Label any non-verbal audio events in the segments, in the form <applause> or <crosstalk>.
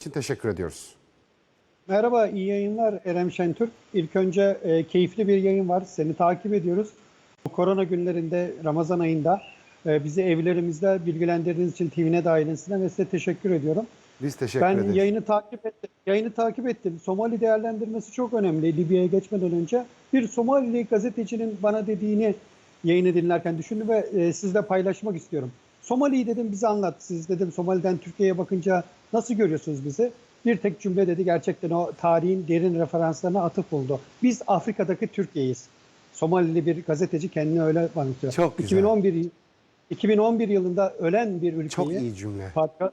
için teşekkür ediyoruz. Merhaba, iyi yayınlar Erem Şentürk. İlk önce e, keyifli bir yayın var. Seni takip ediyoruz. Bu korona günlerinde, Ramazan ayında e, bizi evlerimizde bilgilendirdiğiniz için TV'ne dahilinizden ve size teşekkür ediyorum. Biz teşekkür ben ederiz. yayını takip ettim. Yayını takip ettim. Somali değerlendirmesi çok önemli. Libya'ya geçmeden önce bir Somalili gazetecinin bana dediğini yayını dinlerken düşündüm ve e, sizle paylaşmak istiyorum. Somali'yi dedim bize anlat. Siz dedim Somali'den Türkiye'ye bakınca nasıl görüyorsunuz bizi? Bir tek cümle dedi gerçekten o tarihin derin referanslarına atıf buldu. Biz Afrika'daki Türkiye'yiz. Somalili bir gazeteci kendini öyle anlatıyor. Çok güzel. 2011 2011 yılında ölen bir ülkeyi Çok iyi cümle. parça,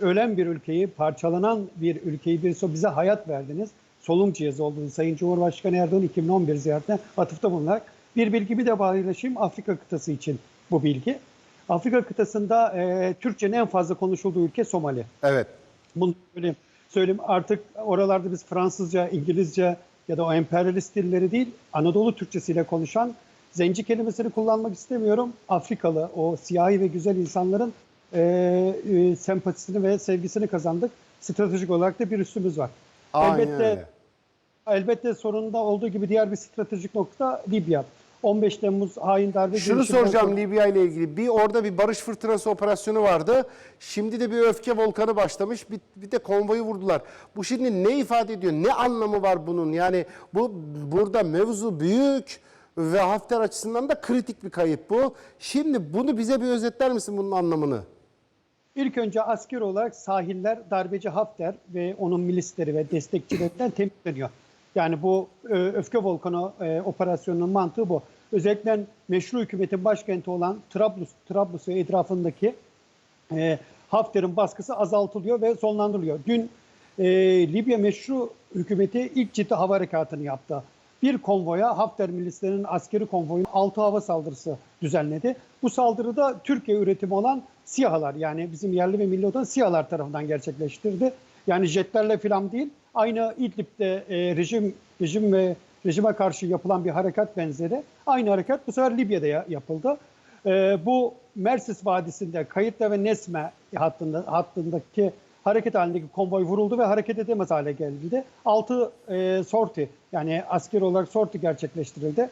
ölen bir ülkeyi, parçalanan bir ülkeyi bir bize hayat verdiniz. Solum cihazı oldunuz. Sayın Cumhurbaşkanı Erdoğan 2011 ziyaretine atıfta bulunarak bir bilgimi de paylaşayım Afrika kıtası için bu bilgi. Afrika kıtasında e, Türkçenin en fazla konuşulduğu ülke Somali. Evet. Bunu söyleyeyim. söyleyeyim artık oralarda biz Fransızca, İngilizce ya da o emperyalist dilleri değil Anadolu Türkçesiyle konuşan zenci kelimesini kullanmak istemiyorum. Afrikalı o siyahi ve güzel insanların e, e, sempatisini ve sevgisini kazandık. Stratejik olarak da bir üstümüz var. Aynen elbette öyle. elbette sorununda olduğu gibi diğer bir stratejik nokta Libya. 15 Temmuz hain darbe Şunu soracağım sonra- Libya ile ilgili. Bir orada bir barış fırtınası operasyonu vardı. Şimdi de bir öfke volkanı başlamış. Bir, bir de konvoyu vurdular. Bu şimdi ne ifade ediyor? Ne anlamı var bunun? Yani bu burada mevzu büyük ve Hafter açısından da kritik bir kayıp bu. Şimdi bunu bize bir özetler misin bunun anlamını? İlk önce asker olarak sahiller darbeci Hafter ve onun milisleri ve destekçilerinden temizleniyor. Yani bu e, öfke volkanı e, operasyonunun mantığı bu. Özellikle meşru hükümetin başkenti olan Trablus, Trablus ve etrafındaki e, Hafter'in baskısı azaltılıyor ve sonlandırılıyor. Dün e, Libya meşru hükümeti ilk ciddi hava harekatını yaptı. Bir konvoya Hafter milislerinin askeri konvoyunun altı hava saldırısı düzenledi. Bu saldırıda Türkiye üretimi olan SİHA'lar yani bizim yerli ve milli olan SİHA'lar tarafından gerçekleştirdi. Yani jetlerle falan değil. Aynı İdlib'de e, rejim rejim ve rejime karşı yapılan bir harekat benzeri. Aynı harekat bu sefer Libya'da ya- yapıldı. Ee, bu Mersis Vadisi'nde Kayıtla ve Nesme hattında, hattındaki hareket halindeki konvoy vuruldu ve hareket edemez hale geldi. 6 e, sorti yani asker olarak sorti gerçekleştirildi.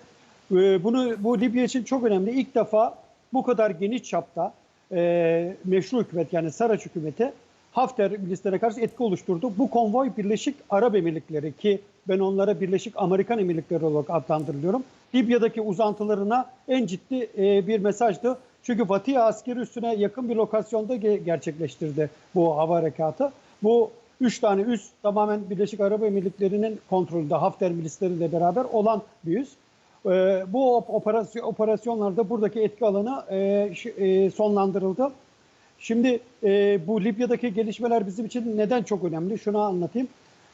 Ee, bunu bu Libya için çok önemli. İlk defa bu kadar geniş çapta e, meşru hükümet yani Saraç hükümeti Hafter milislerine karşı etki oluşturdu. Bu konvoy Birleşik Arap Emirlikleri ki ben onlara Birleşik Amerikan Emirlikleri olarak adlandırılıyorum. Libya'daki uzantılarına en ciddi e, bir mesajdı. Çünkü Vatia askeri üstüne yakın bir lokasyonda ge- gerçekleştirdi bu hava harekatı. Bu üç tane üs tamamen Birleşik Arap Emirlikleri'nin kontrolünde Hafter milisleriyle beraber olan bir üs. Ee, bu op- operasyon, operasyonlarda buradaki etki alanı e, e, sonlandırıldı. Şimdi e, bu Libya'daki gelişmeler bizim için neden çok önemli? Şunu anlatayım.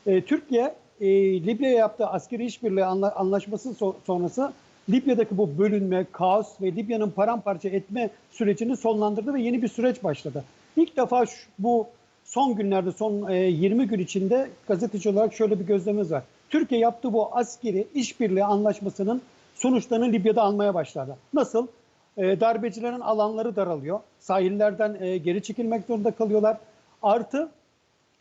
E, Türkiye e, Libya'ya yaptığı askeri işbirliği anla, anlaşması so- sonrası Libya'daki bu bölünme, kaos ve Libya'nın paramparça etme sürecini sonlandırdı ve yeni bir süreç başladı. İlk defa şu, bu son günlerde, son e, 20 gün içinde gazeteci olarak şöyle bir gözlemimiz var. Türkiye yaptığı bu askeri işbirliği anlaşmasının sonuçlarını Libya'da almaya başladı. Nasıl? E, darbecilerin alanları daralıyor. Sahillerden e, geri çekilmek zorunda kalıyorlar. Artı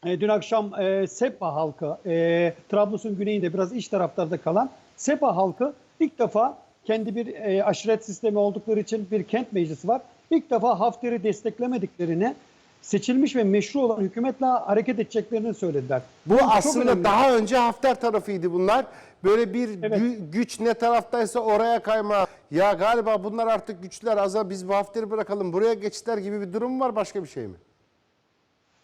e, dün akşam e, Sepa halkı, e, Trablus'un güneyinde biraz iç taraflarda kalan Sepa halkı ilk defa kendi bir e, aşiret sistemi oldukları için bir kent meclisi var. İlk defa Hafter'i desteklemediklerini seçilmiş ve meşru olan hükümetle hareket edeceklerini söylediler. Bu çok aslında daha önce Hafter tarafıydı bunlar. Böyle bir Evet. gü- güç ne taraftaysa oraya kayma. Ya galiba bunlar artık güçler azal biz bu Hafter'i bırakalım buraya geçtiler gibi bir durum var başka bir şey mi?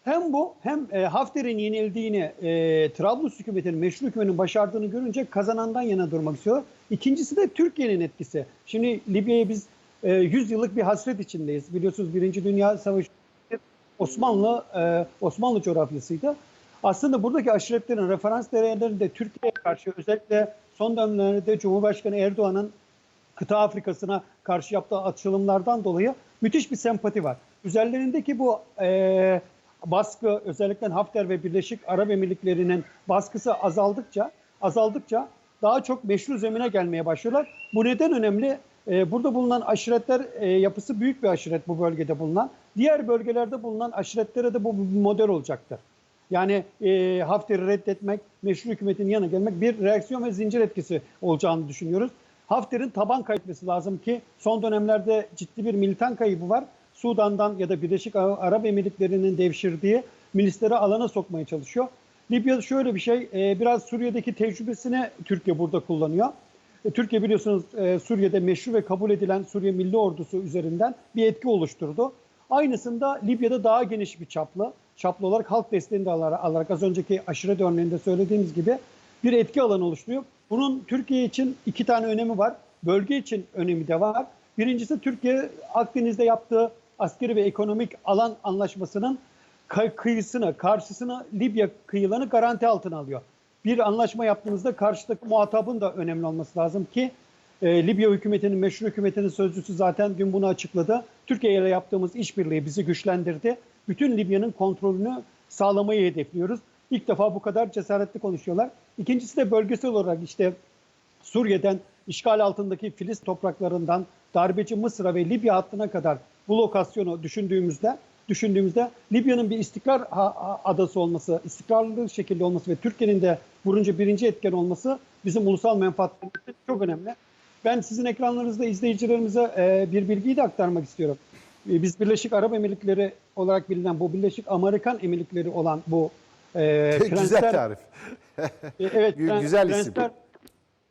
Hem bu hem e, Hafter'in yenildiğini, e, Trablus hükümetinin, meşru hükümetin başardığını görünce kazanandan yana durmak istiyor. İkincisi de Türkiye'nin etkisi. Şimdi Libya'ya biz e, 100 yıllık bir hasret içindeyiz. Biliyorsunuz Birinci Dünya Savaşı Osmanlı e, Osmanlı coğrafyasıydı. Aslında buradaki aşiretlerin referans değerlerinde Türkiye'ye karşı özellikle son dönemlerde Cumhurbaşkanı Erdoğan'ın kıta Afrika'sına karşı yaptığı açılımlardan dolayı müthiş bir sempati var. Üzerlerindeki bu e, baskı özellikle Hafter ve Birleşik Arap Emirlikleri'nin baskısı azaldıkça azaldıkça daha çok meşru zemine gelmeye başlıyorlar. Bu neden önemli? E, burada bulunan aşiretler e, yapısı büyük bir aşiret bu bölgede bulunan. Diğer bölgelerde bulunan aşiretlere de bu model olacaktır. Yani e, Hafter'i reddetmek, meşru hükümetin yanına gelmek bir reaksiyon ve zincir etkisi olacağını düşünüyoruz. Hafter'in taban kaybetmesi lazım ki son dönemlerde ciddi bir militan kaybı var. Sudan'dan ya da Birleşik Arap Emirlikleri'nin devşirdiği milisleri alana sokmaya çalışıyor. Libya şöyle bir şey, e, biraz Suriye'deki tecrübesini Türkiye burada kullanıyor. E, Türkiye biliyorsunuz e, Suriye'de meşru ve kabul edilen Suriye Milli Ordusu üzerinden bir etki oluşturdu. Aynısını da Libya'da daha geniş bir çaplı, çaplı olarak halk desteğini de alarak, az önceki aşire örneğinde söylediğimiz gibi bir etki alanı oluşturuyor. Bunun Türkiye için iki tane önemi var. Bölge için önemi de var. Birincisi Türkiye Akdeniz'de yaptığı askeri ve ekonomik alan anlaşmasının kıyısını, karşısına Libya kıyılarını garanti altına alıyor. Bir anlaşma yaptığınızda karşıdaki muhatabın da önemli olması lazım ki e, Libya hükümetinin, meşru hükümetinin sözcüsü zaten dün bunu açıkladı. Türkiye ile yaptığımız işbirliği bizi güçlendirdi. Bütün Libya'nın kontrolünü sağlamayı hedefliyoruz. İlk defa bu kadar cesaretli konuşuyorlar. İkincisi de bölgesel olarak işte Suriye'den işgal altındaki Filistin topraklarından darbeci Mısır'a ve Libya hattına kadar bu lokasyonu düşündüğümüzde düşündüğümüzde Libya'nın bir istikrar adası olması, istikrarlı şekilde olması ve Türkiye'nin de vurunca birinci etken olması bizim ulusal menfaatlerimiz için çok önemli. Ben sizin ekranlarınızda izleyicilerimize e, bir bilgiyi de aktarmak istiyorum. E, Biz Birleşik Arap Emirlikleri olarak bilinen bu Birleşik Amerikan Emirlikleri olan bu e, <laughs> Güzel prensler tarif. e, Evet, Gü- prens- güzel isim. Prensler,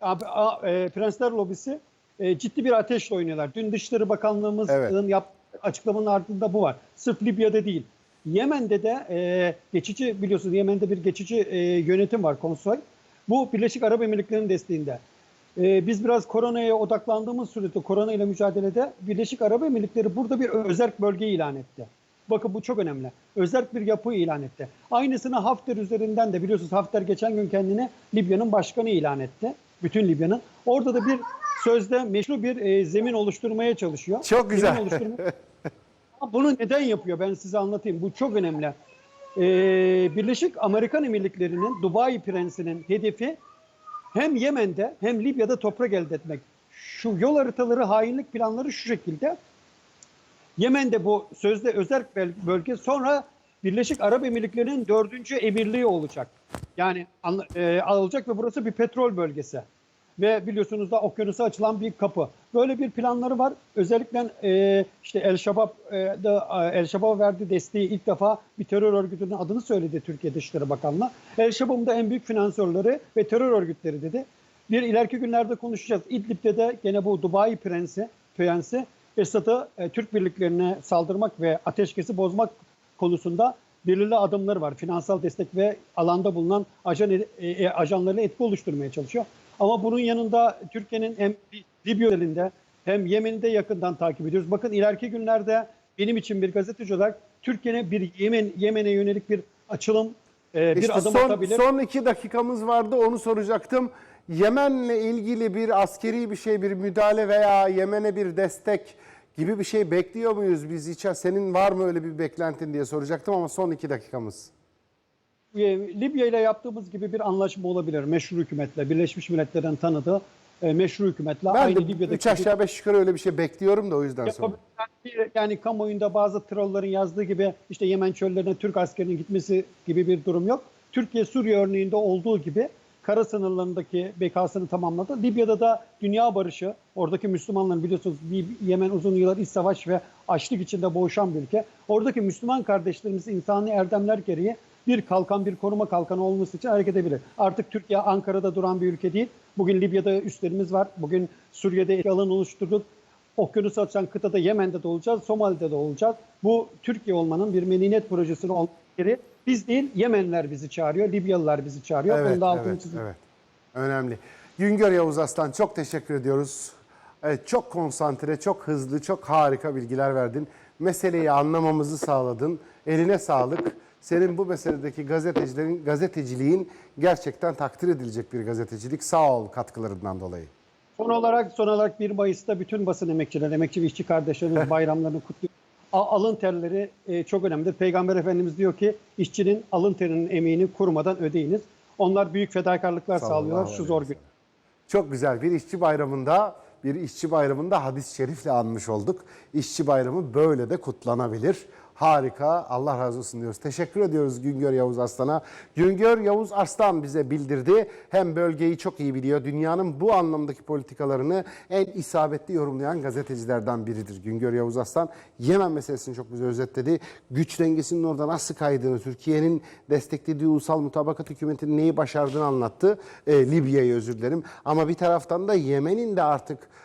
abi, a- e, Prensler Lobisi e, ciddi bir ateşle oynuyorlar. Dün Dışişleri Bakanlığımızın Evet. yaptığı açıklamanın ardında bu var. Sırf Libya'da değil. Yemen'de de e, geçici biliyorsunuz Yemen'de bir geçici e, yönetim var konsol. Bu Birleşik Arap Emirlikleri'nin desteğinde. E, biz biraz koronaya odaklandığımız sürede korona ile mücadelede Birleşik Arap Emirlikleri burada bir özerk bölge ilan etti. Bakın bu çok önemli. Özerk bir yapı ilan etti. Aynısını Hafter üzerinden de biliyorsunuz Hafter geçen gün kendini Libya'nın başkanı ilan etti. Bütün Libya'nın. Orada da bir sözde meşru bir e, zemin oluşturmaya çalışıyor. Çok güzel. Zemin oluşturma- <laughs> Ama Bunu neden yapıyor ben size anlatayım. Bu çok önemli. Ee, Birleşik Amerikan Emirlikleri'nin Dubai Prensi'nin hedefi hem Yemen'de hem Libya'da toprak elde etmek. Şu yol haritaları, hainlik planları şu şekilde. Yemen'de bu sözde özerk bel- bölge sonra Birleşik Arap Emirlikleri'nin dördüncü emirliği olacak. Yani e, alacak ve burası bir petrol bölgesi. Ve biliyorsunuz da okyanusa açılan bir kapı. Böyle bir planları var. Özellikle e, işte El Şabab e, da El Şabab verdiği desteği ilk defa bir terör örgütünün adını söyledi Türkiye Dışişleri Bakanlığı. El Şabab'ın da en büyük finansörleri ve terör örgütleri dedi. Bir ileriki günlerde konuşacağız. İdlib'de de gene bu Dubai Prensi, Prensi Esad'ı e, Türk birliklerine saldırmak ve ateşkesi bozmak konusunda belirli adımları var. Finansal destek ve alanda bulunan ajan e, e, ajanlarla etki oluşturmaya çalışıyor. Ama bunun yanında Türkiye'nin hem Libya elinde hem Yemen'de yakından takip ediyoruz. Bakın ileriki günlerde benim için bir gazeteci olarak Türkiye'ne bir Yemen Yemen'e yönelik bir açılım e, bir İşte adım son, atabilir. son iki dakikamız vardı onu soracaktım. Yemen'le ilgili bir askeri bir şey, bir müdahale veya Yemen'e bir destek gibi bir şey bekliyor muyuz biz hiç? Senin var mı öyle bir beklentin diye soracaktım ama son iki dakikamız. E, Libya ile yaptığımız gibi bir anlaşma olabilir. Meşru hükümetle, Birleşmiş Milletler'in tanıdığı e, meşru hükümetle Ben aynı de Libya'daki üç aşağı beş yukarı öyle bir şey bekliyorum da o yüzden. Yapabilen bir- yani kamuoyunda bazı trollerin yazdığı gibi işte Yemen çöllerine Türk askerinin gitmesi gibi bir durum yok. Türkiye Suriye örneğinde olduğu gibi kara sınırlarındaki bekasını tamamladı. Libya'da da dünya barışı, oradaki Müslümanların biliyorsunuz Yemen uzun yıllar iç savaş ve açlık içinde boğuşan bir ülke. Oradaki Müslüman kardeşlerimiz insani erdemler gereği bir kalkan, bir koruma kalkanı olması için hareket edebilir. Artık Türkiye Ankara'da duran bir ülke değil. Bugün Libya'da üslerimiz var. Bugün Suriye'de alanı oluşturduk. Okyanus açan kıtada Yemen'de de olacağız, Somali'de de olacağız. Bu Türkiye olmanın bir medeniyet projesini gereği. Biz değil, Yemenler bizi çağırıyor, Libyalılar bizi çağırıyor. Evet, da altını evet, çizeyim. evet. Önemli. Güngör Yavuz Aslan çok teşekkür ediyoruz. Evet, çok konsantre, çok hızlı, çok harika bilgiler verdin. Meseleyi anlamamızı sağladın. Eline sağlık. Senin bu meseledeki gazetecilerin gazeteciliğin gerçekten takdir edilecek bir gazetecilik. Sağ ol katkılarından dolayı. Son olarak son olarak 1 Mayıs'ta bütün basın emekçileri, emekçi ve işçi kardeşlerimiz bayramlarını kutluyor. Alın terleri e, çok önemlidir. Peygamber Efendimiz diyor ki işçinin alın terinin emeğini kurmadan ödeyiniz. Onlar büyük fedakarlıklar Sallallahu sağlıyorlar şu zor gün. Çok güzel bir işçi bayramında bir işçi bayramında hadis-i şerifle anmış olduk. İşçi bayramı böyle de kutlanabilir. Harika. Allah razı olsun diyoruz. Teşekkür ediyoruz Güngör Yavuz Arslan'a. Güngör Yavuz Arslan bize bildirdi. Hem bölgeyi çok iyi biliyor. Dünyanın bu anlamdaki politikalarını en isabetli yorumlayan gazetecilerden biridir. Güngör Yavuz Arslan Yemen meselesini çok güzel özetledi. Güç dengesinin orada nasıl kaydığını, Türkiye'nin desteklediği ulusal mutabakat hükümetinin neyi başardığını anlattı. E, Libya'yı özür dilerim. Ama bir taraftan da Yemen'in de artık